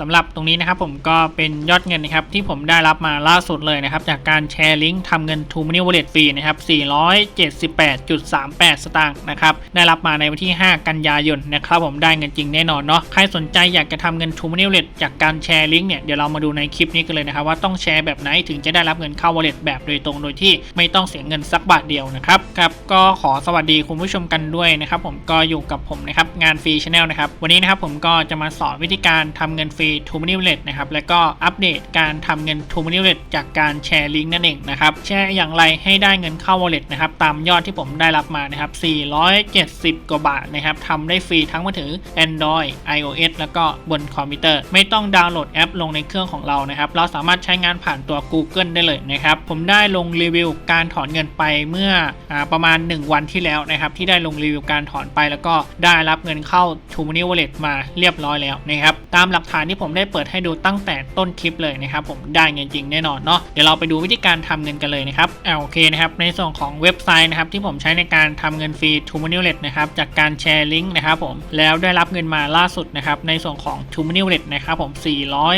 สำหรับตรงนี้นะครับผมก็เป็นยอดเงินนะครับที่ผมได้รับมาล่าสุดเลยนะครับ จากการแชร์ลิงก์ทำเงิน t ู Money Wallet ฟรีนะครับ 478.38 สตางค์นะครับได้รับมาในวันที่ 5 กันยายนนะครับผมได้เงินจริงแน่นอนเนาะใครสนใจอยากจะทำเงิน t ู Money Wallet จากการแชร์ลิงก์เนี่ยเดี๋ยวเรามาดูในคลิปนี้กันเลยนะครับว่าต้องแชร์แบบไหนถึงจะได้รับเงินเข้า Wallet แบบโดยตรงโดยที่ไม่ต้องเสียเงินสักบาทเดียวนะครับครับก็ขอสวัสดีคุณผู้ชมกันด้วยนะครับผมก็อยู่กับผมนะครับงานฟรีชาแนลนะครับวันนี้นะครับผมก็จะมาสอนวิธีการทำเงินฟรี t ู Money Wallet นะครับ แล้วก็อัปเดตการทำเงิน t ู Money Wallet จากการแชร์ลิงก์นั่นเองนะครับ แชร์อย่างไรให้ได้เงินเข้า Wallet นะครับ ตามยอดที่ผมได้รับมานะครับ 470 กว่าบาทนะครับทำได้ฟรีทั้งมือถือ Android iOS แล้วก็บนคอมพิวเตอร์ ไม่ต้องดาวน์โหลดแอปลงในเครื่องของเรานะครับ เราสามารถใช้งานผ่านตัว Google ได้เลยนะครับ ผมได้ลงรีวิวการถอนเงินไปเมื่ออประมาณ 1 วันที่แล้วนะครับ ที่ได้ลงรีวิวการถอนไปแล้วก็ได้รับเงินเข้า t ู Money Wallet มาเรียบร้อยแล้วนะครับ ตามหลักฐานที่ผมได้เปิดให้ดูตั้งแต่ต้นคลิปเลยนะครับผมได้เงินจริงแน่นอนเนาะเดี๋ยวเราไปดูวิธีการทำเงินกันเลยนะครับอ่าโอเคนะครับในส่วนของเว็บไซต์นะครับที่ผมใช้ในการทำเงินฟรี t ู Money Wallet นะครับจากการแชร์ลิงก์นะครับผมแล้วได้รับเงินมาล่าสุดนะครับในส่วนของ t ู Money Wallet นะครับผม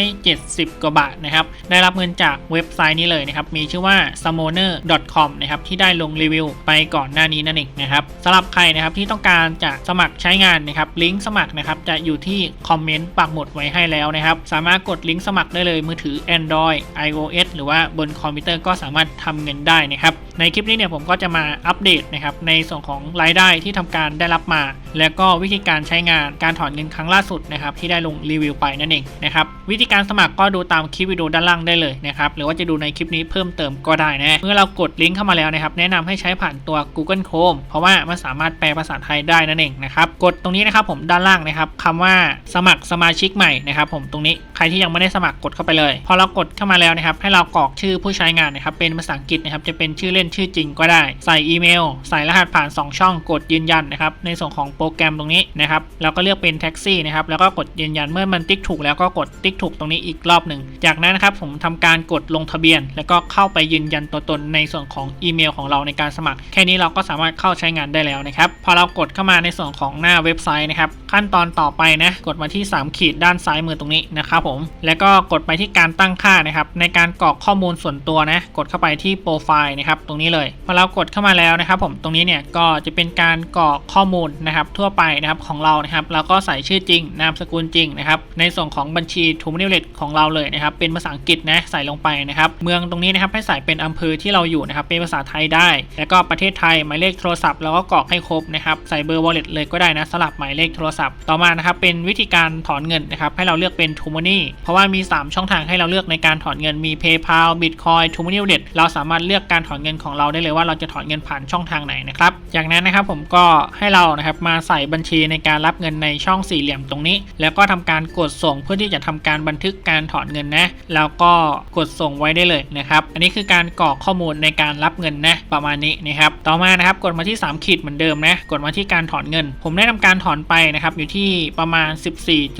470 กว่าบาทนะครับได้รับเงินจากเว็บไซต์นี้เลยนะครับมีชื่อว่า summoner.com นะครับที่ได้ลงรีวิวไปก่อนหน้านี้นั่นเองนะครับสำหรับใครนะครับที่ต้องการจะสมัครใช้งานนะครับลิงก์สมัครนะครับจะอยู่ที่คอมเมนต์ปักหมุดไว้ให้แล้วนะครับ สามารถกดลิงก์สมัครได้เลยมือถือ Android iOS หรือว่าบนคอมพิวเตอร์ก็สามารถทำเงินได้นะครับ ในคลิปนี้เนี่ยผมก็จะมาอัปเดตนะครับในส่วนของรายได้ที่ทำการได้รับมา แล้วก็วิธีการใช้งานการถอนเงินครั้งล่าสุดนะครับที่ได้ลงรีวิวไปนั่นเองนะครับวิธีการสมัครก็ดูตามคลิปวิดีโอด้านล่างได้เลยนะครับหรือว่าจะดูในคลิปนี้เพิ่มเติมก็ได้นะเมื่อเรากดลิงก์เข้ามาแล้วนะครับแนะนำให้ใช้ผ่านตัว Google Chrome เพราะว่ามันสามารถแปลภาษาไทยได้นั่นเองนะครับกดตรงนี้นะครับผมด้านล่างนะครับคำว่าสมัครสมาชิกใหม่นะครับผมตรงนี้ใครที่ยังไม่ได้สมัครกดเข้าไปเลย พอเรากดเข้ามาแล้วนะครับ ให้เรากรอกชื่อผู้ใช้งานนะครับ เป็นภาษาอังกฤษนะครับ จะเป็นชื่อเล่นชื่อจริงก็ได้ ใส่อีเมล ใส่รหัสผ่าน 2 ช่อง กดยืนยันนะครับ ในส่วนของโปรแกรมตรงนี้นะครับแล้วก็เลือกเป็นแท็กซี่นะครับ แล้วก็กดยืนยันเมื่อมันติ๊กถูกแล้วก็กดติ๊กถูกตรงนี้อีกรอบหนึ่ง จากนั้นนะครับผมทำการกดลงทะเบียน แล้วก็เข้าไปยืนยันตัวตนในส่วนของอีเมลของเราในการสมัคร แค่นี้เราก็สามารถเข้าใช้งานได้แล้วนะครับ พอเรากดเข้ามาในส่วนของหน้าเว็บไซต์นะครับ ขั้นตอนต่อไปนะ กดมาที่ 3 ขีดด้านซ้ายมือตรงนี้นะครับผม แล้วก็กดไปที่การตั้งค่านะครับ ในการกรอกข้อมูลส่วนตัวนะ กดเข้าไปที่โปรไฟล์นะครับ ตรงนี้เลยพอเรากดเข้ามาแล้วนะครับ ผมตรงนี้เนี่ยก็จะเป็นการกรอกข้อมูลนะครับ ทั่วไปนะครับของเรานะครับแล้วก็ใส่ชื่อจริงนามสกุลจริงนะครับ ในส่วนของบัญชี t ู m นิเลตของเราเลยนะครับ เป็นภาษาอังกฤษนะใส่ลงไปนะครับ เมืองตรงนี้นะครับให้ใส่เป็นอำเภอที่เราอยู่นะครับ เป็นภาษาไทยได้ แล้วก็ประเทศไทยหมายเลขโทรศัพท์แล้วก็กรอกให้ครบนะครับ ใส่เบอร์ wallet เลยก็ได้นะสลับหมายเลขโทรศัพท์ ต่อมานะครับเป็นวิธีการถอนเงินนะครับ ให้เราเลือกเป็น t ู m นี่เพราะว่ามี 3 ช่องทางให้เราเลือกในการถอนเงินมี PayPal Bitcoin t ู m นิวเลตเราสามารถเลือกการถอนเงินของเราได้เลยว่าเราจะถอนเงินผ่านช่องทางไหนนะครับจากนั้นนะครับผมก็ให้เรานะครับมาใส่บัญชีในการรับเงินในช่องสี่เหลี่ยมตรงนี้ แล้วก็ทำการกดส่งเพื่อที่จะทำการบันทึกการถอนเงินนะ แล้วก็กดส่งไว้ได้เลยนะครับ อันนี้คือการกรอกข้อมูลในการรับเงินนะประมาณนี้นะครับ ต่อมานะครับกดมาที่ 3 ขีดเหมือนเดิมนะ กดมาที่การถอนเงิน ผมได้ทำการถอนไปนะครับอยู่ที่ประมาณ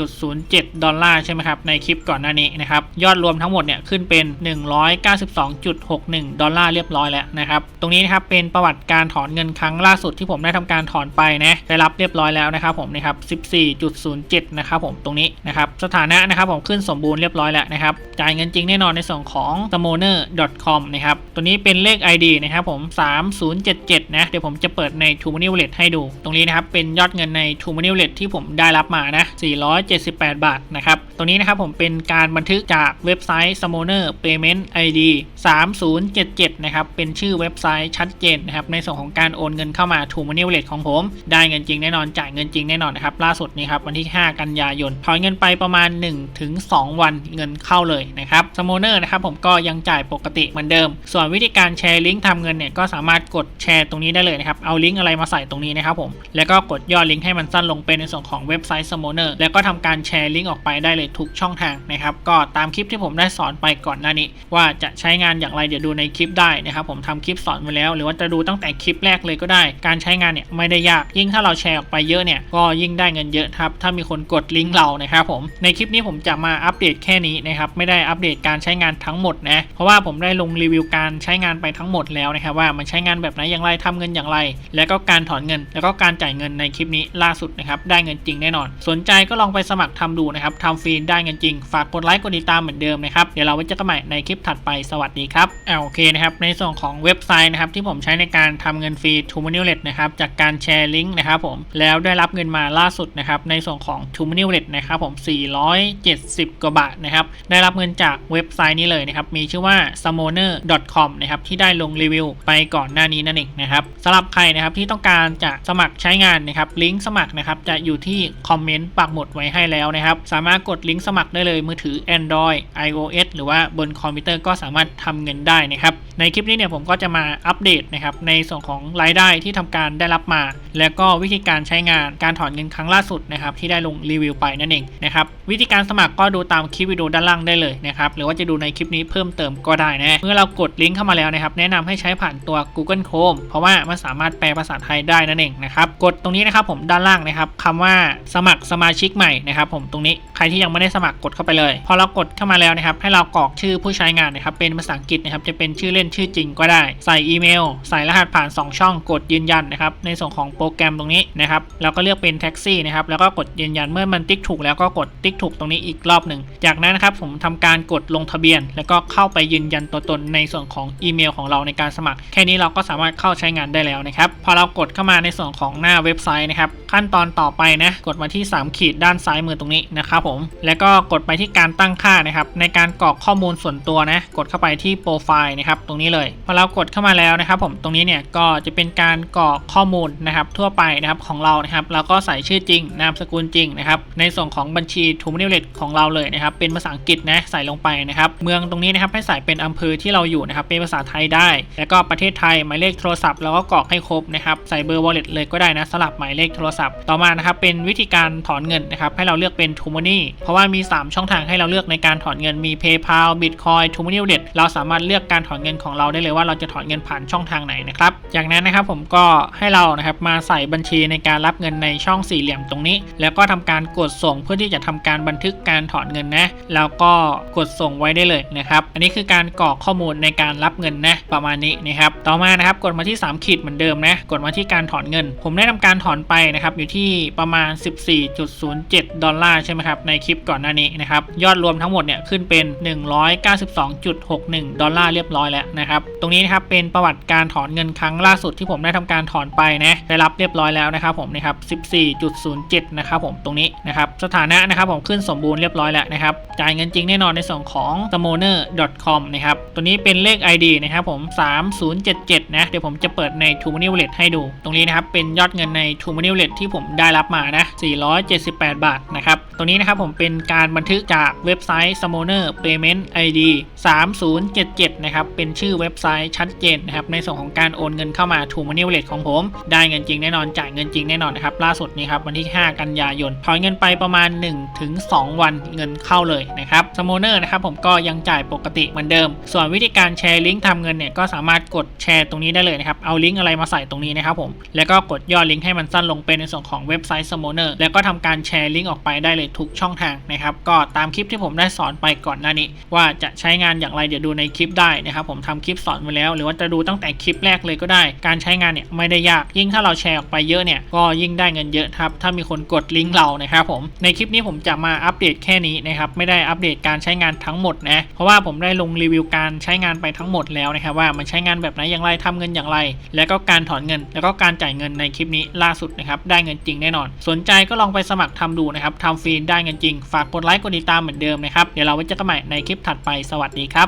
14.07 ดอลลาร์ใช่ไหมครับในคลิปก่อนหน้านี้นะครับยอดรวมทั้งหมดเนี่ยขึ้นเป็น 192.61 ดอลลาร์เรียบร้อยแล้วนะครับตรงนี้นะครับเป็นประวัติการถอนเงินครั้งล่าสุดที่ผมได้ทำการถอนไปนะได้รับเรียบร้อยแล้วนะครับผมนะครับ14.07 นะครับผมตรงนี้นะครับสถานะนะครับผมขึ้นสมบูรณ์เรียบร้อยแล้วนะครับจ่ายเงินจริงแน่นอนในส่วนของ s m o n e r com นะครับตัวนี้เป็นเลข ID นะครับผม 3077 นะเดี๋ยวผมจะเปิดใน t ู Money Wallet ให้ดู ตรงนี้นะครับเป็นยอดเงินใน t ู Money Wallet ที่ผมได้รับมานะ478 บาทนะครับตรงนี้นะครับผมเป็นการบันทึกจากเว็บไซต์ s m o n e r Payment ID 3077 นะครับ เป็นชื่อเว็บไซต์ชัดเจนนะครับ ในส่วนของการโอนเงินเข้ามา t ู Money Wallet ของผม ได้เงินจริงแน่นอนจ่ายเงินจริงแน่นอนนะครับ ล่าสุดนี้ครับ วันที่ 5 กันยายนถอนเงินไปประมาณ1ถึง2วันเงินเข้าเลยนะครับสโมเนอร์นะครับผมก็ยังจ่ายปกติเหมือนเดิม ส่วนวิธีการแชร์ลิงก์ทำเงินเนี่ยก็สามารถกดแชร์ตรงนี้ได้เลยนะครับเอาลิงก์อะไรมาใส่ตรงนี้นะครับผมแล้วก็กดย่อลิงก์ให้มันสั้นลงเป็นในส่วนของเว็บไซต์สโมเนอร์แล้วก็ทำการแชร์ลิงก์ออกไปได้เลยทุกช่องทางนะครับ ก็ตามคลิปที่ผมได้สอนไปก่อนหน้านี้ ว่าจะใช้งานอย่างไรเดี๋ยวดูในคลิปได้นะครับผมทำคลิปสอนไว้แล้ว หรือว่าจะดูตั้งแต่คลิปแรกเลยก็ได้ การใช้งานเนี่ยไม่ได้ยากยิ่งถ้าเราแชร์ออกไปเยอะเนี่ยก็ยิ่งได้เงินเยอะครับถ้ามีคนกดลิงก์เรานะครับผมในคลิปนี้ผมจะมาอัปเดตแค่นี้นะครับไม่ได้อัปเดตการใช้งานทั้งหมดนะเพราะว่าผมได้ลงรีวิวการใช้งานไปทั้งหมดแล้วนะครับว่ามันใช้งานแบบไหนอย่างไรทำเงินอย่างไร แล้วก็การถอนเงิน แล้วก็การจ่ายเงินในคลิปนี้ล่าสุดนะครับได้เงินจริงแน่นอน สนใจก็ลองไปสมัครทำดูนะครับทำฟรีได้เงินจริง ฝากกดไลค์กดติดตามเหมือนเดิมนะครับเดี๋ยวเราไว้เจอกันใหม่ในคลิปถัดไปสวัสดีครับอ่าโอเคนะครับในส่วนของเว็บไซต์นะครับที่ผมใช้ในการทำเงินฟรี t o m o n e w l e t นะครับจากการแชร์ลิงก์นะครับผมแล้วได้รับเงินมาล่าสุดนะครับในส่วนของ t o m o n e w l e t นะครับผม 470 กว่าบาทนะครับได้รับเงินจากเว็บไซต์นี้เลยนะครับมีชื่อว่า summoner.com นะครับที่ได้ลงรีวิวไปก่อนหน้านี้นั่นเองนะครับสำหรับใครนะครับที่ต้องการจะสมัครใช้งานนะครับลิงก์สมัครนะครับจะอยู่ที่คอมเมนต์ปักหมุดไว้ให้แล้วนะครับสามารถกดลิงก์สมัครได้เลยมือถือ Android iOS หรือว่าบนคอมพิวเตอร์ก็สามารถทำเงินได้นะครับในคลิปนี้เนี่ยผมก็จะมาอัปเดตนะครับในส่วนของรายได้ที่ทำการได้รับมา แล้วก็วิธีการใช้งานการถอนเงินครั้งล่าสุดนะครับที่ได้ลงรีวิวไปนั่นเองนะครับวิธีการสมัครก็ดูตามคลิปวิดีโอด้านล่างได้เลยนะครับหรือว่าจะดูในคลิปนี้เพิ่มเติมก็ได้นะเมื่อเรากดลิงก์เข้ามาแล้วนะครับแนะนำให้ใช้ผ่านตัว Google Chrome เพราะว่ามันสามารถแปลภาษาไทยได้นั่นเองนะครับกดตรงนี้นะครับผมด้านล่างนะครับคำว่าสมัครสมาชิกใหม่นะครับผมตรงนี้ใครที่ยังไม่ได้สมัครกดเข้าไปเลย พอเรากดเข้ามาแล้วนะครับ ให้เรากรอกชื่อผู้ใช้งานนะครับ เป็นภาษาอังกฤษนะครับ จะเป็นชื่อเล่นชื่อจริงก็ได้ ใส่อีเมล ใส่รหัสผ่าน 2 ช่อง กดยืนยันนะครับ ในส่วนของโปรแกรมตรงนี้นะครับแล้วก็เลือกเป็นแท็กซี่นะครับ แล้วก็กดยืนยันเมื่อมันติ๊กถูกแล้วก็กดติ๊กถูกตรงนี้อีกรอบหนึ่ง จากนั้นนะครับผมทำการกดลงทะเบียน แล้วก็เข้าไปยืนยันตัวตนในส่วนของอีเมลของเราในการสมัคร แค่นี้เราก็สามารถเข้าใช้งานได้แล้วนะครับ พอเรากดเข้ามาในส่วนของหน้าเว็บไซต์นะครับ ขั้นตอนต่อไปนะ กดมาที่ 3 ขีดด้านซ้ายมือตรงนี้นะครับผมแล้วก็กดไปที่การตั้งค่านะครับ ในการกรอกข้อมูลส่วนตัวนะ กดเข้าไปที่โปรไฟล์นะครับ ตรงนี้เลยพอเรากดเข้ามาแล้วนะครับ ผมตรงนี้เนี่ยก็จะเป็นการกรอกข้อมูลนะครับ ทั่วไปนะครับของเรานะครับเราก็ใส่ชื่อจริงนามสกุลจริงนะครับ ในส่วนของบัญชีทูม n นิเลตของเราเลยนะครับ เป็นภาษาอังกฤษนะใส่ลงไปนะครับ เมืองตรงนี้นะครับให้ใส่เป็นอำเภอที่เราอยู่นะครับ เป็นภาษาไทยได้ แล้วก็ประเทศไทยหมายเลขโทรศัพท์เราก็กรอกให้ครบนะครับใส่เบอร์ wallet เลยก็ได้นะสลับหมายเลขโทรศัพท์ ต่อมานะครับเป็นวิธีการถอนเงินนะครับให้เราเลือกเป็น t o m o n e y เพราะว่ามี 3 ช่องทางให้เราเลือกในการถอนเงินมี PayPal Bitcoin t o m o n e y Wallet เราสามารถเลือกการถอนเงินของเราได้เลยว่าเราจะถอนเงินผ่านช่องทางไหนนะครับจากนั้นนะครับผมก็ให้เรานะครับมาใส่บัญชีในการรับเงินในช่องสี่เหลี่ยมตรงนี้ แล้วก็ทำการกดส่งเพื่อที่จะทำการบันทึกการถอนเงินนะ แล้วก็กดส่งไว้ได้เลยนะครับ อันนี้คือการกรอกข้อมูลในการรับเงินนะประมาณนี้นะครับ ต่อมานะครับกดมาที่ 3 ขีดเหมือนเดิมนะ กดมาที่การถอนเงิน ผมได้ทำการถอนไปนะครับอยู่ที่ประมาณ 14.07 ดอลลาร์ใช่ไหมครับในคลิปก่อนหน้านี้นะครับ ยอดรวมทั้งหมดเนี่ยขึ้นเป็น 192.61 ดอลลาร์เรียบร้อยแล้วนะครับ ตรงนี้นะครับเป็นประวัติการถอนเงินครั้งล่าสุดที่ผมได้ทำการถอนไปนะได้รับเรียบร้อยแล้วนะครับผมนะครับ14.07 นะครับผมตรงนี้นะครับสถานะนะครับผมขึ้นสมบูรณ์เรียบร้อยแล้วนะครับจ่ายเงินจริงแน่นอนในส่วนของ s m o n e r com นะครับตัวนี้เป็นเลข ID นะครับผม 3077 นะเดี๋ยวผมจะเปิดใน t o m o n e y Wallet ให้ดู ตรงนี้นะครับเป็นยอดเงินใน t o m o n e y Wallet ที่ผมได้รับมานะ478 บาทนะครับตรงนี้นะครับผมเป็น็นการบันทึกจากเว็บไซต์ s m o n e r Payment ID 3077 นะครับ เป็นชื่อเว็บไซต์ชัดเจนนะครับ ในส่วนของการโอนเงินเข้ามา t o m o n e y Wallet ของผม ได้เงินจริงแน่นอนจ่ายเงินจริงแน่นอนนะครับ ล่าสุดนี้ครับวันที่ 5 กันยายนถอนเงินไปประมาณ1ถึง2วันเงินเข้าเลยนะครับ s m o n e r นะครับผมก็ยังจ่ายปกติเหมือนเดิม ส่วนวิธีการแชร์ลิงก์ทำเงินเนี่ยก็สามารถกดแชร์ตรงนี้ได้เลยนะครับเอาลิงก์อะไรมาใส่ตรงนี้นะครับผมแล้วก็กดย่อลิงก์ให้มันสั้นลงเป็นในส่วนของเว็บไซต์ s m o n e r แล้วก็ทำการแชร์ลิงก์ออกไปได้เลยทุกช่องทางนะครับก็ตามคลิปที่ผมได้สอนไปก่อนหน้านี้ ว่าจะใช้งานอย่างไรเดี๋ยวดูในคลิปได้นะครับผมทำคลิปสอนไว้แล้ว หรือว่าจะดูตั้งแต่คลิปแรกเลยก็ได้ การใช้งานเนี่ยไม่ได้ยากยิ่งถ้าเราแชร์ออกไปเยอะเนี่ยก็ยิ่งได้เงินเยอะครับถ้ามีคนกดลิงก์เรานะครับผมในคลิปนี้ผมจะมาอัปเดตแค่นี้นะครับไม่ได้อัปเดตการใช้งานทั้งหมดนะเพราะว่าผมได้ลงรีวิวการใช้งานไปทั้งหมดแล้วนะครับว่ามันใช้งานแบบไหนอย่างไรทำเงินอย่างไร แล้วก็การถอนเงิน แล้วก็การจ่ายเงินในคลิปนี้ล่าสุดนะครับได้เงินจริงแน่นอน สนใจก็ลองไปสมัครทำดูนะครับทำฟรีได้เงินจริงฝากกดไลค์กดติดตามเหมือนเดิมนะครับ เดี๋ยวเราไว้เจอกันใหม่ในคลิปถัดไปสวัสดีครับ